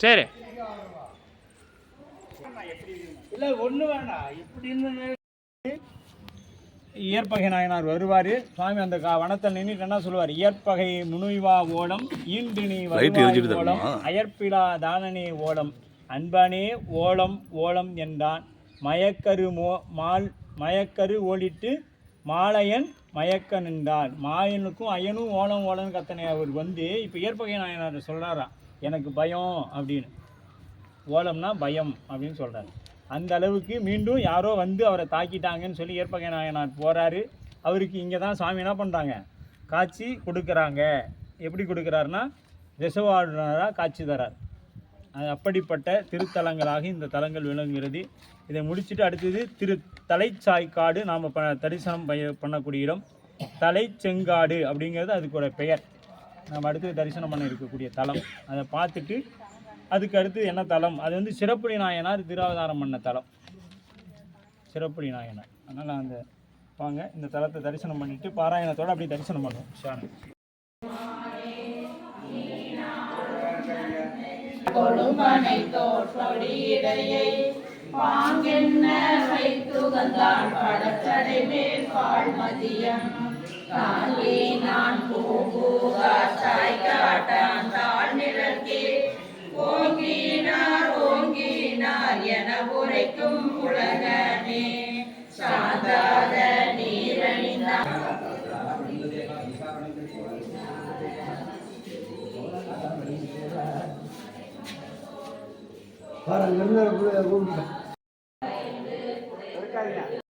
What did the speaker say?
சரி. இல்லை ஒன்று வேண்டாம் இப்படின்னு இயற்பகை நாயனார் வருவார். சுவாமி அந்த கா வனத்தில் நின்றுட்டு என்ன சொல்லுவார்? இயற்பகை முனுய்வா ஓலம் ஈண்டு நீ வருவாய் ஓலம் அயற்பிலா தானனே ஓலம் அன்பனே ஓலம் ஓலம் என்றான். மயக்கரு மோ மால் மயக்கரு ஓடிட்டு மாலையன் மயக்க நின்றான் மாயனுக்கும் அயனும் ஓலம் ஓலம் கத்தனை அவர் வந்து இப்போ இயற்பகை நாயனார் சொல்கிறாராம் எனக்கு பயம் அப்படின்னு. ஓலம்னா பயம் அப்படின்னு சொல்கிறாரு அந்த அளவுக்கு மீண்டும் யாரோ வந்து அவரை தாக்கிட்டாங்கன்னு சொல்லி ஏற்பகை நாயனார் போகிறாரு அவருக்கு இங்கே தான் சாமி என்ன பண்ணுறாங்க காட்சி கொடுக்குறாங்க. எப்படி கொடுக்குறாருன்னா ரிசவாடுனராக காட்சி தரார். அது அப்படிப்பட்ட திருத்தலங்களாக இந்த தலங்கள் விளங்குகிறது. இதை முடிச்சுட்டு அடுத்தது திரு தலைச்சாய்க்காடு நாம் ப தரிசனம் பண்ணக்கூடிய இடம். தலைச்செங்காடு அப்படிங்கிறது அதுக்கோட பெயர். நம்ம அடுத்து தரிசனம் பண்ண இருக்கக்கூடிய தலம். அதை பார்த்துட்டு அதுக்கு அடுத்து என்ன தலம்? அது வந்து சிறப்புடி நாயனார் திருவாதாரம் பண்ண தலம். சிறப்புடி நாயனார். அதனால் அந்த வாங்க இந்த தலத்தை தரிசனம் பண்ணிவிட்டு பாராயணத்தோடு அப்படியே தரிசனம் பண்ணுவோம். ஷானு கொடுமனை தோற்றொடியிடையை பாங்கென்ன வைத்துகந்தான் படச்சடை மேல் பாழ்மதியம் தாங்கே நான் பூபூகாய் காட்டான் தாழ் நிழற்கே ஓங்கினார் ஓங்கினார் என உரைக்கும் உலகமே. சாந்தாத நீரணிந்தார் பாருங்க 对呀